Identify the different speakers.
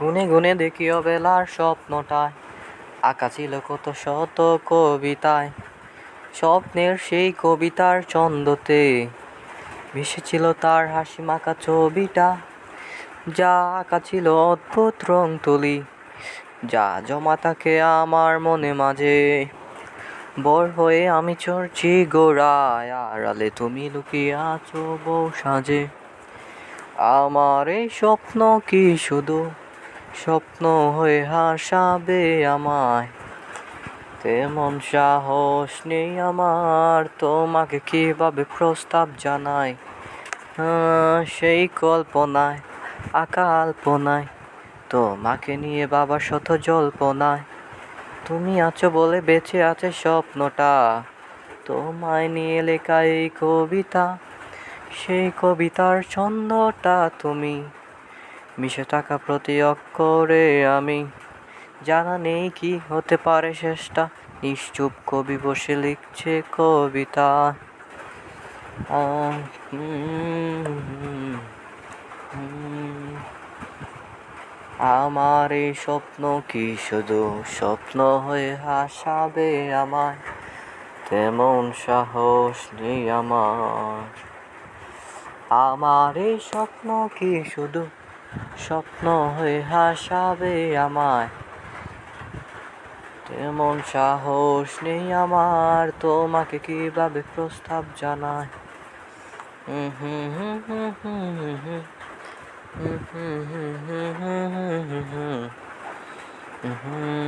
Speaker 1: গুনে গুনে দেখি অবেলার স্বপ্নটায়। আঁকা ছিল কত শত কবিতায়। স্বপ্নের সেই কবিতার ছন্দতে মিশেছিল তার হাসি মাখা ছবিটা। যা আঁকা ছিল অদ্ভুত রং তুলি, যা জমা থাকে আমার মনে মাঝে। বর হয়ে আমি চড়ছি গোড়ায়, আড়ালে তুমি লুকিয়ে আছো বউ সাজে। আমার এই স্বপ্ন কি শুধু? স্বপ্ন হয়ে হাসাবে আমায়। তেমন সাহস নেই আমার, তোমাকে কীভাবে প্রস্তাব জানাই? সেই কল্পনায়, আকাল্পনায়। তোমাকে নিয়ে বাবার শত জল্পনায়। তুমি আছো বলে বেঁচে আছে স্বপ্নটা। তোমায় নিয়ে লেখা এই কবিতা সেই কবিতার ছন্দটা তুমি। মিশে থাকা প্রতি অক্ষরে আমি। জানা নেই কি হতে পারে শেষটা। নিশ্চুপ কবি বসে লিখছে কবিতা। আমার এই স্বপ্ন কি শুধু স্বপ্ন হয়ে হাসাবে আমায়? তেমন সাহস নেই আমার। আমার এই স্বপ্ন কি শুধু স্বপ্ন হয়ে হাসাবে আমায় তেমন সাহস নেই আমার তোমাকে কীভাবে প্রস্তাব জানায় হুম